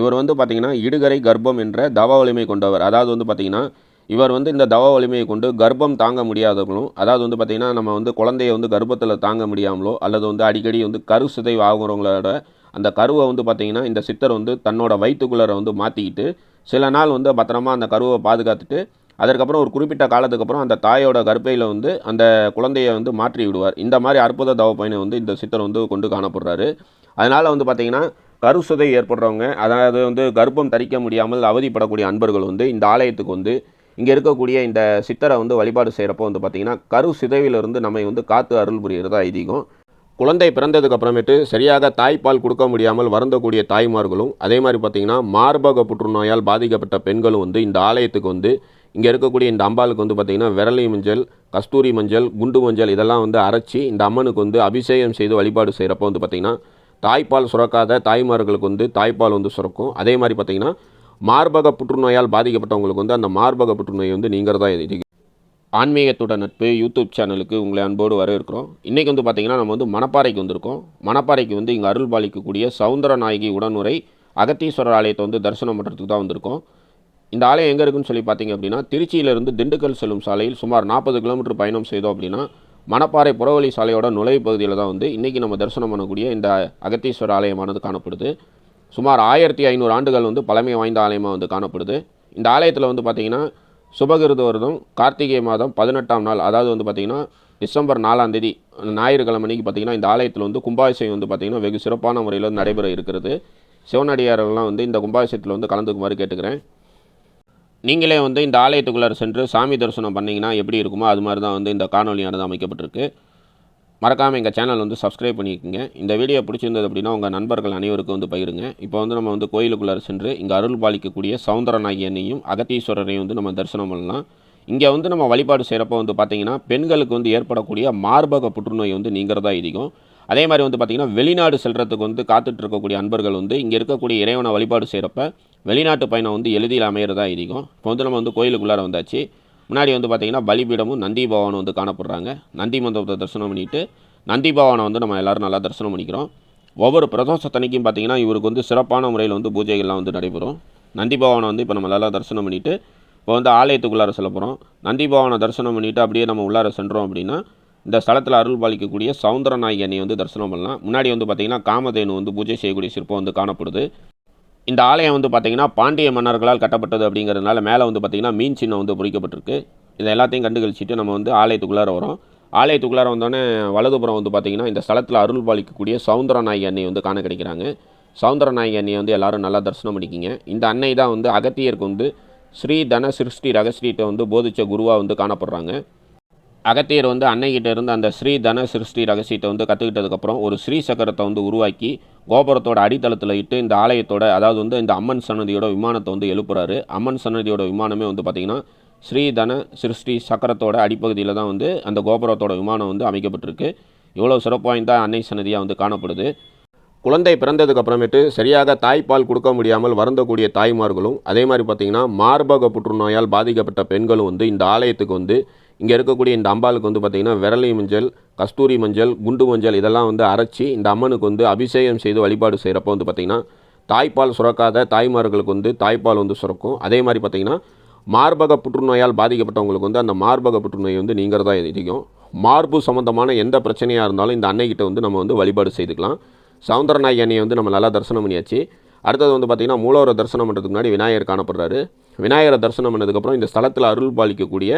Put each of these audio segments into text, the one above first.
இவர் வந்து பார்த்திங்கன்னா இடுகரை கர்ப்பம் என்ற தவ வலிமை கொண்டவர். அதாவது வந்து பார்த்திங்கன்னா இவர் வந்து இந்த தவ வலிமையை கொண்டு கர்ப்பம் தாங்க முடியாதவர்களும் அதாவது வந்து பார்த்திங்கன்னா நம்ம வந்து குழந்தைய வந்து கர்ப்பத்தில் தாங்க முடியாமலோ அல்லது வந்து அடிக்கடி வந்து கரு சிதைவு ஆகுறவங்களோட அந்த கருவை வந்து பார்த்திங்கன்னா இந்த சித்தர் வந்து தன்னோட வயிற்றுக்குள்ளரை வந்து மாற்றிக்கிட்டு சில நாள் வந்து பத்திரமா அந்த கருவை பாதுகாத்துட்டு அதற்கப்புறம் ஒரு குறிப்பிட்ட காலத்துக்கு அப்புறம் அந்த தாயோட கர்ப்பையில் வந்து அந்த குழந்தையை வந்து மாற்றி விடுவார். இந்த மாதிரி அற்புத தவ பயனை வந்து இந்த சித்தர் வந்து கொண்டு காணப்படுறாரு. அதனால் வந்து பார்த்திங்கன்னா கருசுதை ஏற்படுறவங்க அதாவது வந்து கர்ப்பம் தரிக்க முடியாமல் அவதிப்படக்கூடிய அன்பர்கள் வந்து இந்த ஆலயத்துக்கு வந்து இங்கே இருக்கக்கூடிய இந்த சித்தரை வந்து வழிபாடு செய்கிறப்போ வந்து பார்த்திங்கன்னா கரு சிதைவிலிருந்து நம்மை வந்து காத்து அருள் புரிகிறது ஐதீகம். குழந்தை பிறந்ததுக்கு அப்புறமேட்டு சரியாக தாய்ப்பால் கொடுக்க முடியாமல் வருந்தக்கூடிய தாய்மார்களும் அதே மாதிரி பார்த்திங்கன்னா மார்பக புற்றுநோயால் பாதிக்கப்பட்ட பெண்களும் வந்து இந்த ஆலயத்துக்கு வந்து இங்கே இருக்கக்கூடிய இந்த அம்பாளுக்கு வந்து பார்த்திங்கன்னா விரலி மஞ்சள் கஸ்தூரி மஞ்சள் குண்டு மஞ்சள் இதெல்லாம் வந்து அரைச்சி இந்த அம்மனுக்கு வந்து அபிஷேகம் செய்து வழிபாடு செய்கிறப்போ வந்து பார்த்திங்கன்னா தாய்ப்பால் சுரக்காத தாய்மார்களுக்கு வந்து தாய்ப்பால் வந்து சுரக்கும். அதே மாதிரி பார்த்திங்கன்னா மார்பக புற்றுநோயால் பாதிக்கப்பட்டவங்களுக்கு வந்து அந்த மார்பக புற்றுநோய் வந்து நீங்கிறதா இது. ஆன்மீகத்தோட நட்பு யூடியூப் சேனலுக்கு உங்களை அன்போடு வரவேற்கிறோம். இன்றைக்கி வந்து பார்த்திங்கன்னா நம்ம வந்து மணப்பாறைக்கு வந்திருக்கோம். மணப்பாறைக்கு வந்து இங்கே அருள் பாலிக்கக்கூடிய சவுந்தர நாயகி உடனுரை அகத்தீஸ்வரர் ஆலயத்தை வந்து தரிசனம் பண்ணுறதுக்கு தான் வந்திருக்கோம். இந்த ஆலயம் எங்கே இருக்குன்னு சொல்லி பார்த்தீங்க அப்படின்னா திருச்சியிலேருந்து திண்டுக்கல் செல்லும் சாலையில் சுமார் நாற்பது கிலோமீட்டர் பயணம் செய்தோம் அப்படின்னா மணப்பாறை புறவழி சாலையோட நுழைவு பகுதியில் தான் வந்து இன்றைக்கி நம்ம தரிசனம் பண்ணக்கூடிய இந்த அகத்தீஸ்வரர் ஆலயமானது காணப்படுது. சுமார் ஆயிரத்தி ஐநூறு ஆண்டுகள் வந்து பழமை வாய்ந்த ஆலயமாக வந்து காணப்படுது. இந்த ஆலயத்தில் வந்து பார்த்திங்கன்னா சுபகிருத வருடம் கார்த்திகை மாதம் பதினெட்டாம் நாள் அதாவது வந்து பார்த்திங்கன்னா டிசம்பர் நாலாம் தேதி ஞாயிற்றுக்கிழமை அன்னைக்கு பார்த்திங்கன்னா இந்த ஆலயத்தில் வந்து கும்பாபிஷேகம் வந்து பார்த்திங்கன்னா வெகு சிறப்பான முறையில் நடைபெற இருக்கிறது. சிவனடியாரெல்லாம் வந்து இந்த கும்பாபிஷேகத்தில் வந்து கலந்துக்குமாறு கேட்டுக்கிறேன். நீங்களே வந்து இந்த ஆலயத்துக்குள்ளார சென்று சாமி தரிசனம் பண்ணிங்கன்னா எப்படி இருக்குமோ அது மாதிரி தான் வந்து இந்த காணொலியானது அமைக்கப்பட்டிருக்கு. மறக்காமல் எங்கள் சேனல் வந்து சப்ஸ்கிரைப் பண்ணிக்கோங்க. இந்த வீடியோ பிடிச்சிருந்தது அப்படின்னா உங்கள் நண்பர்கள் அனைவருக்கும் வந்து பகிருங்க. இப்போ வந்து நம்ம வந்து கோயிலுக்குள்ளார சென்று இங்கே அருள் பாலிக்கக்கூடிய சௌந்தரநாயகியனையும் அகத்தீஸ்வரரையும் வந்து நம்ம தரிசனம் பண்ணலாம். இங்கே வந்து நம்ம வழிபாடு செய்கிறப்போ வந்து பார்த்திங்கன்னா பெண்களுக்கு வந்து ஏற்படக்கூடிய மார்பக புற்றுநோய் வந்து நீங்கிறதா இதிகம். அதே மாதிரி வந்து பார்த்திங்கன்னா வெளிநாடு செல்கிறதுக்கு வந்து காத்துட்டு இருக்கக்கூடிய அன்பர்கள் வந்து இங்கே இருக்கக்கூடிய இறைவனை வழிபாடு செய்கிறப்ப வெளிநாட்டு பயணம் வந்து எளிதில் அமையிறதா இருக்கும் இப்போ வந்து நம்ம வந்து கோயிலுக்குள்ளார வந்தாச்சு. முன்னாடி வந்து பார்த்திங்கன்னா பலிபீடமும் நந்தி பவனும் வந்து காணப்படுறாங்க. நந்தி மண்டபத்தை தரிசனம் பண்ணிட்டு நந்தி பவனை வந்து நம்ம எல்லோரும் நல்லா தரிசனம் பண்ணிக்கிறோம். ஒவ்வொரு பிரதோஷத்தனைக்கும் பார்த்திங்கன்னா இவருக்கு வந்து சிறப்பான முறையில் வந்து பூஜைகள்லாம் வந்து நடைபெறும். நந்தி பவனை வந்து இப்போ நம்ம நல்லா தரிசனம் பண்ணிவிட்டு இப்போ வந்து ஆலயத்துக்குள்ளார செல்ல போகிறோம் நந்தி பவனை தரிசனம் பண்ணிவிட்டு அப்படியே நம்ம உள்ளார சென்றோம் அப்படின்னா இந்த ஸ்தலத்தில் அருள் பாலிக்கக்கூடிய சவுந்தரநாயகி அன்னை வந்து தரிசனம் பண்ணலாம். முன்னாடி வந்து பார்த்திங்கன்னா காமதேனு வந்து பூஜை செய்யக்கூடிய சிற்பம் வந்து காணப்படுது. இந்த ஆலயம் வந்து பார்த்திங்கன்னா பாண்டிய மன்னர்களால் கட்டப்பட்டது அப்படிங்கிறதுனால மேலே வந்து பார்த்திங்கன்னா மீன் சின்னம் வந்து பொறிக்கப்பட்டிருக்கு. இதை எல்லாத்தையும் கண்டு கழிச்சிட்டு நம்ம வந்து ஆலயத்துக்குள்ளார வரோம். ஆலயத்துக்குள்ளார வந்தோடனே வலதுபுறம் வந்து பார்த்திங்கன்னா இந்த ஸ்தலத்தில் அருள் பாலிக்கக்கூடிய சவுந்தரநாயகி அன்னை வந்து காண கிடைக்கிறாங்க. சவுந்தரநாயகி அன்னையை வந்து எல்லாரும் நல்லா தரிசனம் பண்ணிக்கிங்க. இந்த அன்னை தான் வந்து அகத்தியருக்கு வந்து ஸ்ரீ தன சிருஷ்டி ரகஸ்ரீட்டை வந்து போதித்த குருவாக வந்து காணப்படுறாங்க. அகத்தியர் வந்து அன்னைகிட்ட இருந்து அந்த ஸ்ரீ தன சிருஷ்டி ரகசியத்தை வந்து கற்றுக்கிட்டதுக்கப்புறம் ஒரு ஸ்ரீ சக்கரத்தை வந்து உருவாக்கி கோபுரத்தோட அடித்தளத்தில் இட்டு இந்த ஆலயத்தோட அதாவது வந்து இந்த அம்மன் சன்னதியோட விமானத்தை வந்து எழுப்புறாரு. அம்மன் சன்னதியோட விமானமே வந்து பார்த்திங்கன்னா ஸ்ரீ தன சிருஷ்டி சக்கரத்தோட அடிப்பகுதியில் தான் வந்து அந்த கோபுரத்தோட விமானம் வந்து அமைக்கப்பட்டிருக்கு. இவ்வளோ சிறப்பு வாய்ந்த அன்னை சன்னதியாக வந்து காணப்படுது. குழந்தை பிறந்ததுக்கு அப்புறமேட்டு சரியாக தாய்ப்பால் கொடுக்க முடியாமல் வருந்தக்கூடிய தாய்மார்களும் அதே மாதிரி பார்த்திங்கன்னா மார்பக புற்றுநோயால் பாதிக்கப்பட்ட பெண்களும் வந்து இந்த ஆலயத்துக்கு வந்து இங்கே இருக்கக்கூடிய இந்த அம்பாளுக்கு வந்து பார்த்திங்கன்னா விரலி மஞ்சள் கஸ்தூரி மஞ்சள் குண்டு மஞ்சள் இதெல்லாம் வந்து அரைச்சி இந்த அம்மனுக்கு வந்து அபிஷேகம் செய்து வழிபாடு செய்கிறப்போ வந்து பார்த்திங்கன்னா தாய்ப்பால் சுரக்காத தாய்மார்களுக்கு வந்து தாய்ப்பால் வந்து சுரக்கும். அதே மாதிரி பார்த்திங்கன்னா மார்பக புற்றுநோயால் பாதிக்கப்பட்டவங்களுக்கு வந்து அந்த மார்பக புற்றுநோய் வந்து நீங்கிறதா அதிகம் மார்பு சம்மந்தமான எந்த பிரச்சனையாக இருந்தாலும் இந்த அன்னைக்கிட்ட வந்து நம்ம வந்து வழிபாடு செய்துக்கலாம். சவுந்தரநாயகி அன்னையை வந்து நம்ம நல்லா தரிசனம் பண்ணியாச்சு. அடுத்தது வந்து பார்த்திங்கன்னா மூலவரை தரிசனம் பண்ணுறதுக்கு முன்னாடி விநாயகர் காணப்படுறாரு. விநாயகரை தரிசனம் பண்ணதுக்கப்புறம் இந்த ஸ்தலத்தில் அருள் பாலிக்கக்கூடிய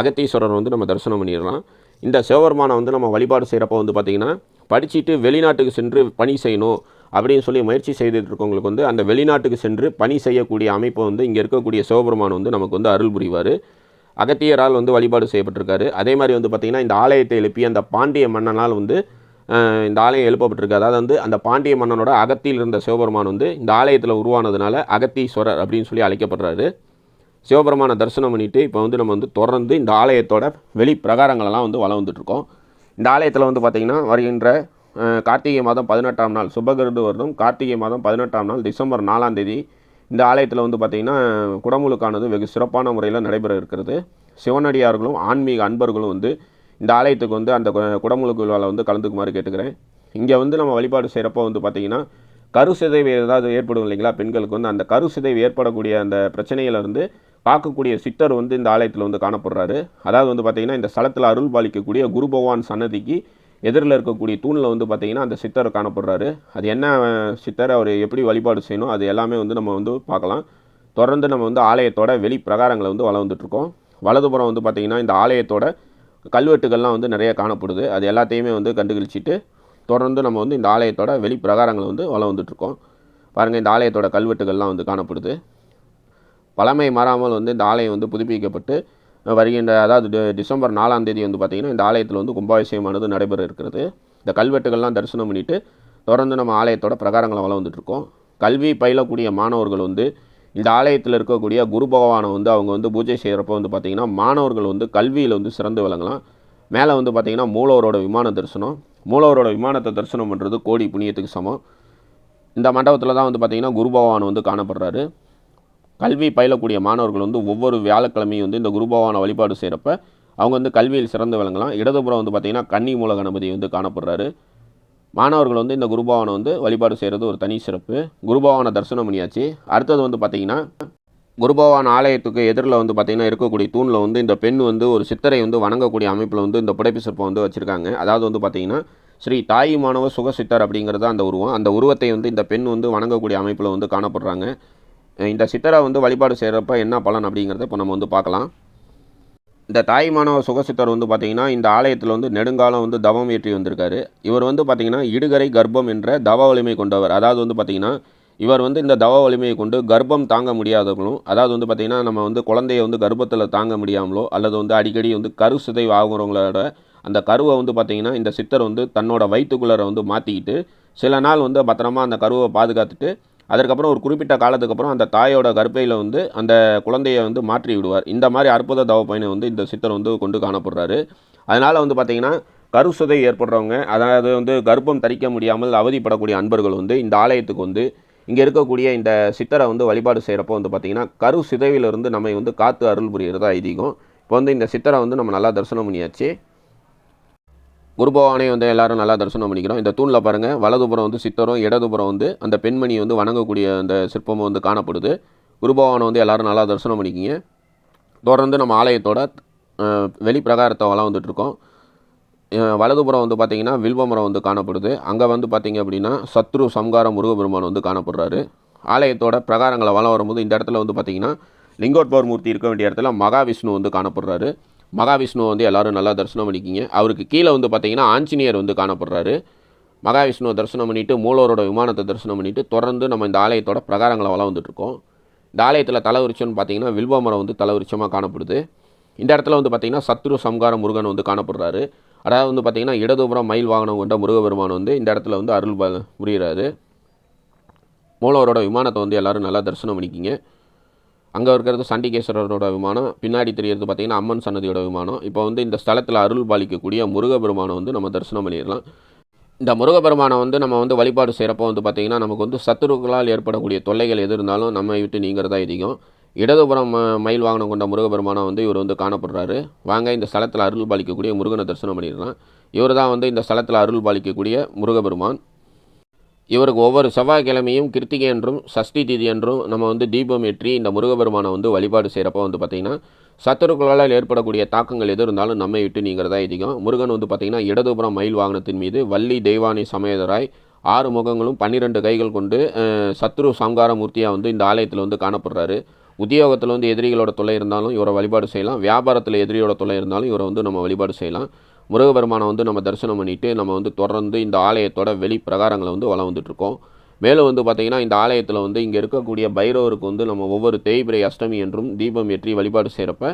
அகத்தீஸ்வரர் வந்து நம்ம தரிசனம் பண்ணிடலாம். இந்த சிவபெருமானை வந்து நம்ம வழிபாடு செய்கிறப்போ வந்து பார்த்திங்கன்னா படிச்சுட்டு வெளிநாட்டுக்கு சென்று பணி செய்யணும் அப்படின்னு சொல்லி முயற்சி செய்துட்டு இருக்கவங்களுக்கு வந்து அந்த வெளிநாட்டுக்கு சென்று பணி செய்யக்கூடிய அமைப்பை வந்து இங்கே இருக்கக்கூடிய சிவபெருமான் வந்து நமக்கு வந்து அருள் புரிவார். அகத்தியரால் வந்து வழிபாடு செய்யப்பட்டிருக்காரு. அதே மாதிரி வந்து பார்த்திங்கன்னா இந்த ஆலயத்தை எழுப்பி அந்த பாண்டிய மன்னனால் வந்து இந்த ஆலயம் எழுப்பப்பட்டிருக்கு. அதாவது வந்து அந்த பாண்டிய மன்னனோட அகத்தியில் இருந்த சிவபெருமான் வந்து இந்த ஆலயத்தில் உருவானதுனால அகத்தீஸ்வரர் அப்படின்னு சொல்லி அழைக்கப்படுறாரு. சிவபெருமான தரிசனம் பண்ணிவிட்டு இப்போ வந்து நம்ம வந்து தொடர்ந்து இந்த ஆலயத்தோட வெளி பிரகாரங்களெல்லாம் வந்து வளம் வந்துட்டுருக்கோம். இந்த ஆலயத்தில் வந்து பார்த்திங்கன்னா வருகின்ற கார்த்திகை மாதம் பதினெட்டாம் நாள் சுபகிருது வருடம் கார்த்திகை மாதம் பதினெட்டாம் நாள் டிசம்பர் நாலாம் தேதி இந்த ஆலயத்தில் வந்து பார்த்திங்கன்னா குடமுழுக்கானது வெகு சிறப்பான முறையில் நடைபெற இருக்கிறது. சிவனடியார்களும் ஆன்மீக அன்பர்களும் வந்து இந்த ஆலயத்துக்கு வந்து அந்த குடமுழுக்கு விழாவில் வந்து கலந்துக்குமாறு கேட்டுக்கிறேன். இங்கே வந்து நம்ம வழிபாடு செய்கிறப்போ வந்து பார்த்திங்கன்னா கரு சிதைவு ஏதாவது ஏற்படும் இல்லைங்களா? பெண்களுக்கு வந்து அந்த கரு சிதைவு ஏற்படக்கூடிய அந்த பிரச்சனையிலிருந்து பார்க்கக்கூடிய சித்தர் வந்து இந்த ஆலயத்தில் வந்து காணப்படுறாரு. அதாவது வந்து பார்த்திங்கன்னா இந்த ஸ்தலத்தில் அருள் பாலிக்கக்கூடிய குரு பகவான் சன்னதிக்கு எதிரில் இருக்கக்கூடிய தூணில் வந்து பார்த்திங்கன்னா அந்த சித்தர் காணப்படுறாரு. அது என்ன சித்தர் அவர் எப்படி வழிபாடு செய்யணும் அது எல்லாமே வந்து நம்ம வந்து பார்க்கலாம். தொடர்ந்து நம்ம வந்து ஆலயத்தோட வெளி பிரகாரங்களை வந்து வளர்ந்துட்டுருக்கோம். வலதுபுறம் வந்து பார்த்திங்கன்னா இந்த ஆலயத்தோட கல்வெட்டுகள்லாம் வந்து நிறைய காணப்படுது. அது எல்லாத்தையுமே வந்து கண்டுகளிச்சிட்டு தொடர்ந்து நம்ம வந்து இந்த ஆலயத்தோட வெளி பிரகாரங்களை வந்து வளர்ந்துட்டுருக்கோம். பாருங்கள் இந்த ஆலயத்தோட கல்வெட்டுகள்லாம் வந்து காணப்படுது. பழமை மாறாமல் வந்து இந்த ஆலயம் வந்து புதுப்பிக்கப்பட்டு வருகின்ற அதாவது டி- டிசம்பர் நாலாம் தேதி வந்து பார்த்திங்கன்னா இந்த ஆலயத்தில் வந்து கும்பாபிஷேகமானது நடைபெற இருக்கிறது இந்த கல்வெட்டுகள்லாம் தரிசனம் பண்ணிவிட்டு தொடர்ந்து நம்ம ஆலயத்தோட பிரகாரங்களை வளம் வந்துட்டுருக்கோம். கல்வி பயிலக்கூடிய மாணவர்கள் வந்து இந்த ஆலயத்தில் இருக்கக்கூடிய குரு பகவானை வந்து அவங்க வந்து பூஜை செய்கிறப்ப வந்து பார்த்திங்கன்னா மாணவர்கள் வந்து கல்வியில் வந்து சிறந்து விளங்கலாம். மேலே வந்து பார்த்திங்கன்னா மூலவரோட விமான தரிசனம். மூலவரோட விமானத்தை தரிசனம் பண்ணுறது கோடி புண்ணியத்துக்கு சமம். இந்த மண்டபத்தில் தான் வந்து பார்த்திங்கன்னா குரு பகவான் வந்து காணப்படுறாரு. கல்வி பயிலக்கூடிய மாணவர்கள் வந்து ஒவ்வொரு வியாழக்கிழமையும் வந்து இந்த குருபவான வழிபாடு செய்கிறப்ப அவங்க வந்து கல்வியில் சிறந்து விளங்கலாம். இடதுபுறம் வந்து பார்த்திங்கன்னா கன்னி மூல கணபதி வந்து காணப்படுறாரு. மாணவர்கள் வந்து இந்த குருபவானை வந்து வழிபாடு செய்கிறது ஒரு தனி சிறப்பு. குருபவானை தரிசனம் பண்ணியாச்சு. அடுத்தது வந்து பார்த்திங்கன்னா குருபவான் ஆலயத்துக்கு எதிரில் வந்து பார்த்திங்கன்னா இருக்கக்கூடிய தூணில் வந்து இந்த பெண் வந்து ஒரு சித்தரை வந்து வணங்கக்கூடிய அமைப்பில் வந்து இந்த புடைப்பு சிற்பம் வந்து வச்சுருக்காங்க. அதாவது வந்து பார்த்திங்கன்னா ஸ்ரீ தாய் மாணவ சுக சித்தர் அப்படிங்கிறது அந்த உருவம். அந்த உருவத்தை வந்து இந்த பெண் வந்து வணங்கக்கூடிய அமைப்பில் வந்து காணப்படுறாங்க. இந்த சித்தரை வந்து வழிபாடு செய்கிறப்ப என்ன பலன் அப்படிங்கிறத இப்போ நம்ம வந்து பார்க்கலாம். இந்த தாய்மானவ சுகசித்தர் வந்து பார்த்திங்கன்னா இந்த ஆலயத்தில் வந்து நெடுங்காலம் வந்து தவம் ஏற்றி வந்திருக்காரு. இவர் வந்து பார்த்திங்கன்னா இடுகரை கர்ப்பம் என்ற தவ வலிமை கொண்டவர். அதாவது வந்து பார்த்திங்கன்னா இவர் வந்து இந்த தவ வலிமையை கொண்டு கர்ப்பம் தாங்க முடியாதவங்களும் அதாவது வந்து பார்த்திங்கன்னா நம்ம வந்து குழந்தைய வந்து கர்ப்பத்தில் தாங்க முடியாமலோ அல்லது வந்து அடிக்கடி வந்து கரு சிதைவு ஆகுறவங்களோட அந்த கருவை வந்து பார்த்திங்கன்னா இந்த சித்தர் வந்து தன்னோட வயிற்றுக்குள்ளரை வந்து மாற்றிக்கிட்டு சில நாள் வந்து பத்திரமா அந்த கருவை பாதுகாத்துட்டு அதற்கப்புறம் ஒரு குறிப்பிட்ட காலத்துக்கு அப்புறம் அந்த தாயோட கர்ப்பையில் வந்து அந்த குழந்தையை வந்து மாற்றி விடுவார். இந்த மாதிரி அற்புத தவ பயனை வந்து இந்த சித்தர் வந்து கொண்டு காணப்படுறாரு. அதனால் வந்து பார்த்திங்கன்னா கருசுதை ஏற்படுறவங்க அதாவது வந்து கர்ப்பம் தரிக்க முடியாமல் அவதிப்படக்கூடிய அன்பர்கள் வந்து இந்த ஆலயத்துக்கு வந்து இங்கே இருக்கக்கூடிய இந்த சித்தரை வந்து வழிபாடு செய்கிறப்போ வந்து பார்த்திங்கன்னா கரு சிதைவிலிருந்து நம்மை வந்து காத்து அருள் புரிகிறதா ஐதீகம். இப்போ வந்து இந்த சித்தரை வந்து நம்ம நல்லா தரிசனம் பண்ணியாச்சு. குருபவானை வந்து எல்லாரும் நல்லா தரிசனம் பண்ணிக்கிறோம். இந்த தூணில் பாருங்கள் வலதுபுறம் வந்து சித்தரும் இடதுபுறம் வந்து அந்த பெண்மணி வந்து வணங்கக்கூடிய அந்த சிற்பமும் வந்து காணப்படுது. குருபவானை வந்து எல்லாரும் நல்லா தரிசனம் பண்ணிக்கிங்க. தொடர்ந்து நம்ம ஆலயத்தோட அஹ், வெளி பிரகாரத்தை வளம் வந்துட்டுருக்கோம் வலதுபுறம் வந்து பார்த்திங்கன்னா வில்வமரம் வந்து காணப்படுது. அங்கே வந்து பார்த்திங்க அப்படின்னா சத்ரு சம்கார முருகபெருமான் வந்து காணப்படுறாரு. ஆலயத்தோட பிரகாரங்களை வளம் வரும்போது இந்த இடத்துல வந்து பார்த்திங்கன்னா லிங்கோட்பவர் மூர்த்தி இருக்க வேண்டிய இடத்துல மகாவிஷ்ணு வந்து காணப்படுறாரு. மகாவிஷ்ணுவை வந்து எல்லோரும் நல்லா தரிசனம் பண்ணிக்கிங்க. அவருக்கு கீழே வந்து பார்த்திங்கன்னா ஆஞ்சநேயர் வந்து காணப்படுறாரு. மகாவிஷ்ணுவை தரிசனம் பண்ணிவிட்டு மூலவரோட விமானத்தை தரிசனம் பண்ணிவிட்டு தொடர்ந்து நம்ம இந்த ஆலயத்தோட பிரகாரங்களை வளம் வந்துட்டுருக்கோம். இந்த ஆலயத்தில் தலவிருச்சம்னு பார்த்தீங்கன்னா வில்வ மரம் வந்து தலைவரிச்சமாக காணப்படுது. இந்த இடத்துல வந்து பார்த்திங்கன்னா சத்ரு சம்கார முருகன் வந்து காணப்படுறாரு. அதாவது வந்து பார்த்திங்கன்னா இடதுபுறம் மயில் வாகனம் கொண்ட முருகபெருமான் வந்து இந்த இடத்துல வந்து அருள் ப புரிகிறாரு மூலவரோட விமானத்தை வந்து எல்லாரும் நல்லா தரிசனம் பண்ணிக்கிங்க. அங்கே இருக்கிறது சண்டிகேஸ்வரரோட விமானம் பின்னாடி தெரியறது பார்த்திங்கன்னா அம்மன் சன்னதியோட விமானம். இப்போ வந்து இந்த ஸ்தலத்தில் அருள் பாலிக்கக்கூடிய முருகபெருமானை வந்து நம்ம தரிசனம் பண்ணிடலாம். இந்த முருகபெருமானை வந்து நம்ம வந்து வழிபாடு செய்கிறப்போ வந்து பார்த்திங்கன்னா நமக்கு வந்து சத்துருக்களால் ஏற்படக்கூடிய தொல்லைகள் எது இருந்தாலும் நம்ம விட்டு நீங்கிறதா அதிகம். இடதுபுறம் ம- மயில் வாகனம் கொண்ட முருகபெருமானை வந்து இவர் வந்து காணப்படுறாரு. வாங்க இந்த ஸ்தலத்தில் அருள் பாலிக்கக்கூடிய முருகனை தரிசனம் பண்ணிடலாம். இவர் தான் வந்து இந்த ஸ்தலத்தில் அருள் பாலிக்கக்கூடிய முருகபெருமான் இவருக்கு ஒவ்வொரு செவ்வாய்க்கிழமையும் கிருத்திகை என்றும் சஷ்டி திதி என்றும் நம்ம வந்து தீபம் ஏற்றி இந்த முருகபெருமானை வந்து வழிபாடு செய்கிறப்ப வந்து பார்த்திங்கன்னா சத்துருக்களால் ஏற்படக்கூடிய தாக்கங்கள் எது இருந்தாலும் நம்மை விட்டு நீங்கிறதா அதிகம். முருகன் வந்து பார்த்திங்கன்னா இடதுபுறம் மயில் வாகனத்தின் மீது வள்ளி தெய்வானி சமேதராய் ஆறு முகங்களும் பன்னிரெண்டு கைகள் கொண்டு சத்ரு சங்கார மூர்த்தியாக வந்து இந்த ஆலயத்தில் வந்து காணப்படுறாரு. உத்தியோகத்தில் வந்து எதிரிகளோட தொல்லை இருந்தாலும் இவரை வழிபாடு செய்யலாம். வியாபாரத்தில் எதிரியோட தொல்லை இருந்தாலும் இவரை வந்து நம்ம வழிபாடு செய்யலாம். முருகபெருமானை வந்து நம்ம தரிசனம் பண்ணிவிட்டு நம்ம வந்து தொடர்ந்து இந்த ஆலயத்தோட வெளி பிரகாரங்களை வந்து வளம் வந்துட்டுருக்கோம். மேலும் வந்து பார்த்திங்கன்னா இந்த ஆலயத்தில் வந்து இங்கே இருக்கக்கூடிய பைரவருக்கு வந்து நம்ம ஒவ்வொரு தேய்பிரை அஷ்டமி என்றும் தீபம் ஏற்றி வழிபாடு செய்கிறப்ப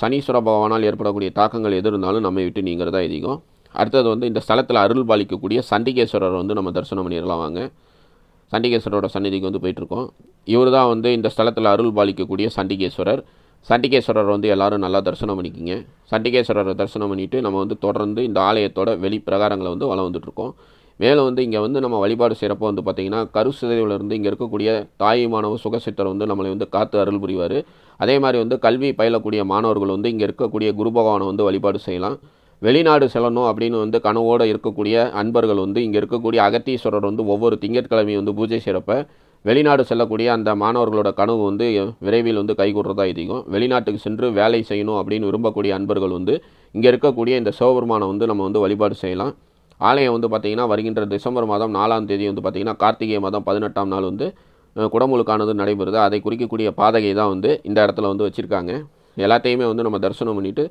சனீஸ்வர பகவானால் ஏற்படக்கூடிய தாக்கங்கள் எது இருந்தாலும் நம்மை விட்டு நீங்கிறதா அதிகம் அடுத்தது வந்து இந்த ஸ்தலத்தில் அருள் பாலிக்கக்கூடிய சண்டிகேஸ்வரர் வந்து நம்ம தரிசனம் பண்ணிடலாம் வாங்க. சண்டிகேஸ்வரரோட சந்நிதிக்கு வந்து போயிட்டுருக்கோம். இவர் தான் வந்து இந்த ஸ்தலத்தில் அருள் பாலிக்கக்கூடிய சண்டிகேஸ்வரர். சண்டிகேஸ்வரர் வந்து எல்லோரும் நல்லா தரிசனம் பண்ணிக்கிங்க. சண்டிகேஸ்வரரை தரிசனம் பண்ணிவிட்டு நம்ம வந்து தொடர்ந்து இந்த ஆலயத்தோட வெளி பிரகாரங்களை வந்து வளம் வந்துட்ருக்கோம் மேலும் வந்து இங்கே வந்து நம்ம வழிபாடு செய்கிறப்போ வந்து பார்த்திங்கன்னா கருசிதைவிலிருந்து இங்கே இருக்கக்கூடிய தாயுமானவ சுகசித்தர் வந்து நம்மளை வந்து காத்து அருள் புரிவார். அதே மாதிரி வந்து கல்வி பயிலக்கூடிய மாணவர்கள் வந்து இங்கே இருக்கக்கூடிய குரு பகவானை வந்து வழிபாடு செய்யலாம். வெளிநாடு செல்லணும் அப்படின்னு வந்து கனவோடு இருக்கக்கூடிய அன்பர்கள் வந்து இங்கே இருக்கக்கூடிய அகத்தீஸ்வரர் வந்து ஒவ்வொரு திங்கட்கிழமையும் வந்து பூஜை செய்கிறப்ப வெளிநாடு செல்லக்கூடிய அந்த மாணவர்களோட கனவு வந்து விரைவில் வந்து கைகூடுறதா அதிகம் வெளிநாட்டுக்கு சென்று வேலை செய்யணும் அப்படின்னு விரும்பக்கூடிய அன்பர்கள் வந்து இங்கே இருக்கக்கூடிய இந்த சிவபெருமானை வந்து நம்ம வந்து வழிபாடு செய்யலாம். ஆலயம் வந்து பார்த்திங்கன்னா வருகின்ற டிசம்பர் மாதம் நாலாம் தேதி வந்து பார்த்திங்கன்னா கார்த்திகை மாதம் பதினெட்டாம் நாள் வந்து குடமுழுக்கானது நடைபெறுது. அதை குறிக்கக்கூடிய பாதகை தான் வந்து இந்த இடத்துல வந்து வச்சுருக்காங்க. எல்லாத்தையுமே வந்து நம்ம தரிசனம் பண்ணிவிட்டு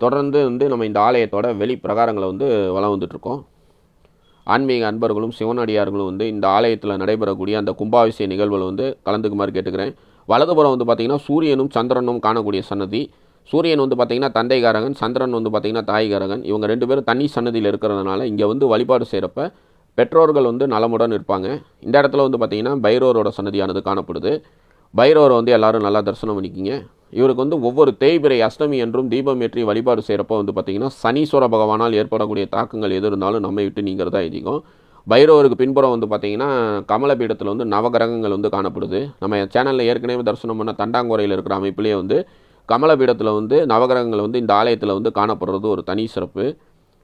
தொடர்ந்து வந்து நம்ம இந்த ஆலயத்தோட வெளி பிரகாரங்களை வந்து வளம் வந்துட்டுருக்கோம் ஆன்மீக அன்பர்களும் சிவனடியார்களும் வந்து இந்த ஆலயத்தில் நடைபெறக்கூடிய அந்த கும்பாபிஷேக நிகழ்வில் வந்து கலந்துக்குமாறு கேட்டுக்கிறேன். வலதுபுறம் வந்து பார்த்திங்கன்னா சூரியனும் சந்திரனும் காணக்கூடிய சன்னதி. சூரியன் வந்து பார்த்திங்கன்னா தந்தைகாரகன் சந்திரன் வந்து பார்த்திங்கன்னா தாய்காரகன் இவங்க ரெண்டு பேரும் தனி சன்னதியில் இருக்கிறதுனால இங்கே வந்து வழிபாடு செய்கிறப்ப பெற்றோர்கள் வந்து நலமுடன் இருப்பாங்க. இந்த இடத்துல வந்து பார்த்திங்கன்னா பைரவரோட சன்னதியானது காணப்படுது. பைரவரை வந்து எல்லோரும் நல்லா தரிசனம் பண்ணிக்கிங்க. இவருக்கு வந்து ஒவ்வொரு தேய்பிரை அஷ்டமி என்றும் தீபம் ஏற்றி வழிபாடு செய்கிறப்ப வந்து பார்த்திங்கன்னா சனீஸ்வர பகவானால் ஏற்படக்கூடிய தாக்கங்கள் எது இருந்தாலும் நம்மை விட்டு நீங்கிறதா அதிகம் பைரவருக்கு பின்புறம் வந்து பார்த்திங்கன்னா கமலபீடத்தில் வந்து நவகிரகங்கள் வந்து காணப்படுது. நம்ம சேனலில் ஏற்கனவே தரிசனம் பண்ண தண்டாங்குறையில் இருக்கிற அமைப்பிலே வந்து கமலபீடத்தில் வந்து நவகிரகங்கள் வந்து இந்த ஆலயத்தில் வந்து காணப்படுறது ஒரு தனி சிறப்பு.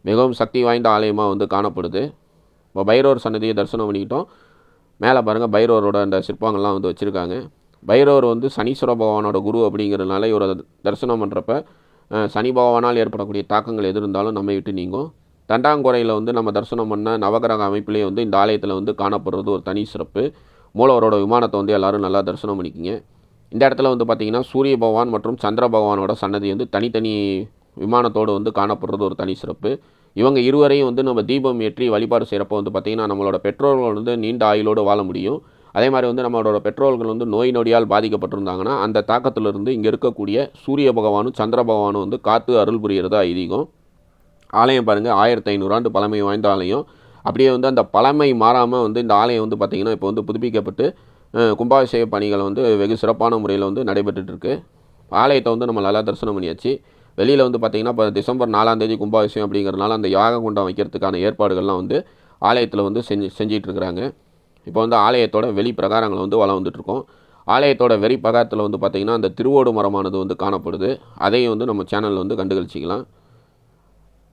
மிகவும் சக்தி வாய்ந்த ஆலயமாக வந்து காணப்படுது. இப்போ பைரவர் சன்னதியை தரிசனம் பண்ணிக்கிட்டோம். மேலே பாருங்கள் பைரவரோட அந்த சிற்பங்கள்லாம் வந்து வச்சுருக்காங்க. பைரவர் வந்து சனீஸ்வர பகவானோட குரு அப்படிங்கிறதுனால இவரை தரிசனம் பண்ணுறப்ப சனி பகவானால் ஏற்படக்கூடிய தாக்கங்கள் எது இருந்தாலும் நம்ம விட்டு நீங்கும். தண்டாங்குறையில் வந்து நம்ம தரிசனம் பண்ண நவகிரக அமைப்பிலேயே வந்து இந்த ஆலயத்தில் வந்து காணப்படுறது ஒரு தனி சிறப்பு. மூலவரோட விமானத்தை வந்து எல்லாரும் நல்லா தரிசனம் பண்ணிக்கிங்க. இந்த இடத்துல வந்து பார்த்திங்கன்னா சூரிய பகவான் மற்றும் சந்திர பகவானோட சன்னதி வந்து தனித்தனி விமானத்தோடு வந்து காணப்படுறது ஒரு தனி சிறப்பு. இவங்க இருவரையும் வந்து நம்ம தீபம் ஏற்றி வழிபாடு செய்கிறப்போ வந்து பார்த்திங்கன்னா நம்மளோட பெற்றோர்கள் வந்து நீண்ட ஆயுளோடு வாழ முடியும். அதே மாதிரி வந்து நம்மளோட பெற்றோர்கள் வந்து நோய் நொடியால் பாதிக்கப்பட்டிருந்தாங்கன்னா அந்த தாக்கத்திலிருந்து இங்கே இருக்கக்கூடிய சூரிய பகவானும் சந்திர பகவானும் வந்து காத்து அருள் புரியறதா ஐதீகம். ஆலயம் பாருங்கள் ஆயிரத்தி ஐநூறாண்டு பழமை வாய்ந்த ஆலயம். அப்படியே வந்து அந்த பழமை மாறாமல் வந்து இந்த ஆலயம் வந்து பார்த்திங்கன்னா இப்போ வந்து புதுப்பிக்கப்பட்டு கும்பாபிஷேக பணிகள் வந்து வெகு சிறப்பான முறையில் வந்து நடைபெற்றுட்டுருக்கு ஆலயத்தை வந்து நம்ம நல்லா தரிசனம் பண்ணியாச்சு. வெளியில் வந்து பார்த்திங்கன்னா இப்போ டிசம்பர் நாலாம் தேதி கும்பாபிஷேகம் அப்படிங்கிறதுனால அந்த யாக குண்டம் வைக்கிறதுக்கான ஏற்பாடுகள்லாம் வந்து ஆலயத்தில் வந்து செஞ்சு செஞ்சிகிட்ருக்குறாங்க இப்போ வந்து ஆலயத்தோட வெளி பிரகாரங்களை வந்து வளம் வந்துட்ருக்கோம் ஆலயத்தோட வெறி பிரகாரத்தில் வந்து பார்த்திங்கன்னா அந்த திருவோடு மரமானது வந்து காணப்படுது. அதையும் வந்து நம்ம சேனலில் வந்து கண்டுகளிச்சிக்கலாம்.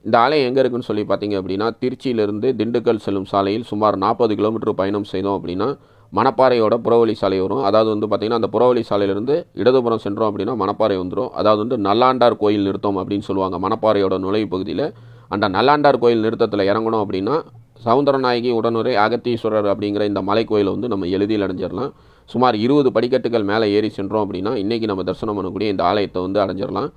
இந்த ஆலயம் எங்கே இருக்குன்னு சொல்லி பார்த்தீங்க அப்படின்னா திருச்சியிலிருந்து திண்டுக்கல் செல்லும் சாலையில் சுமார் நாற்பது கிலோமீட்டர் பயணம் செய்தோம் அப்படின்னா மணப்பாறையோட புறவழி சாலை வரும். அதாவது வந்து பார்த்திங்கன்னா அந்த புறவழி சாலையிலேருந்து இடதுபுறம் சென்றோம் அப்படின்னா மணப்பாறை வந்துடும் அதாவது வந்து நல்லாண்டார் கோயில் நிறுத்தம் அப்படின்னு சொல்லுவாங்க மணப்பாறையோட நுழைவு பகுதியில். அந்த நல்லாண்டார் கோயில் நிறுத்தத்தில் இறங்கணும் அப்படின்னா சவுந்தரநாயகி உடனுரை அகத்தீஸ்வரர் அப்படிங்கிற இந்த மலை கோயிலை வந்து நம்ம எளிதில் அடைஞ்சிடலாம். சுமார் இருபது படிக்கட்டுகள் மேலே ஏறி சென்றோம் அப்படின்னா இன்றைக்கி நம்ம தரிசனம் பண்ணக்கூடிய இந்த ஆலயத்தை வந்து அடைஞ்சிடலாம்.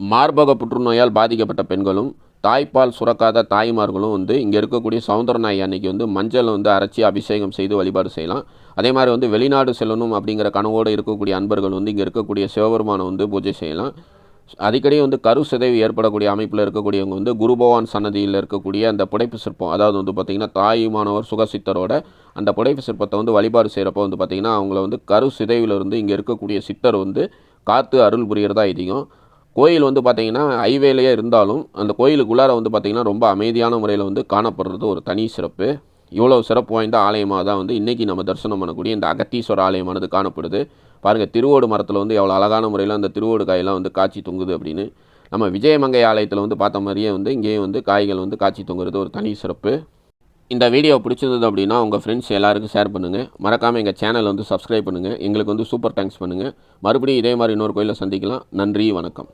மார்பக புற்றுநோயால் பாதிக்கப்பட்ட பெண்களும் தாய்ப்பால் சுரக்காத தாய்மார்களும் வந்து இங்கே இருக்கக்கூடிய சவுந்தரநாயகி அன்னைக்கு வந்து மஞ்சள் வந்து அரைச்சி அபிஷேகம் செய்து வழிபாடு செய்யலாம். அதே மாதிரி வந்து வெளிநாடு செல்லணும் அப்படிங்கிற கனவோடு இருக்கக்கூடிய அன்பர்கள் வந்து இங்கே இருக்கக்கூடிய சிவபெருமானை வந்து பூஜை செய்யலாம். அடிக்கடி வந்து கரு சிதைவு ஏற்படக்கூடிய அமைப்பில் இருக்கக்கூடியவங்க வந்து குரு பகவான் சன்னதியில் இருக்கக்கூடிய அந்த புடைப்பு சிற்பம் அதாவது வந்து பார்த்திங்கன்னா தாயுமானவர் சுகசித்தரோட அந்த புடைப்பு சிற்பத்தை வந்து வழிபாடு செய்கிறப்போ வந்து பார்த்திங்கன்னா அவங்கள வந்து கரு சிதைவிலிருந்து இங்கே இருக்கக்கூடிய சித்தர் வந்து காத்து அருள் புரியறதா அதிகம் கோயில் வந்து பார்த்திங்கன்னா ஹைவேலையே இருந்தாலும் அந்த கோயிலுக்குள்ளார வந்து பார்த்திங்கன்னா ரொம்ப அமைதியான முறையில் வந்து காணப்படுறது ஒரு தனி சிறப்பு. இவ்வளோ சிறப்பு வாய்ந்த ஆலயமாக தான் வந்து இன்றைக்கி நம்ம தரிசனம் பண்ணக்கூடிய இந்த அகத்தீஸ்வர ஆலயமானது காணப்படுது. பாருங்கள் திருவோடு மரத்தில் வந்து எவ்வளோ அழகான முறையில் அந்த திருவோடு காயெல்லாம் வந்து காட்சி தொங்குது அப்படின்னு. நம்ம விஜயமங்கை ஆலயத்தில் வந்து பார்த்த மாதிரியே வந்து இங்கேயும் வந்து காய்கள் வந்து காட்சி தொங்குறது ஒரு தனி சிறப்பு. இந்த வீடியோ பிடிச்சிருந்தது அப்படின்னா உங்கள் ஃப்ரெண்ட்ஸ் எல்லாருக்கும் ஷேர் பண்ணுங்கள் மறக்காமல் எங்கள் சேனலை வந்து சப்ஸ்கிரைப் பண்ணுங்கள் எங்களுக்கு வந்து சூப்பர் தேங்க்ஸ் பண்ணுங்கள் மறுபடியும் இதே மாதிரி இன்னொரு கோயிலில் சந்திக்கலாம். நன்றி வணக்கம்.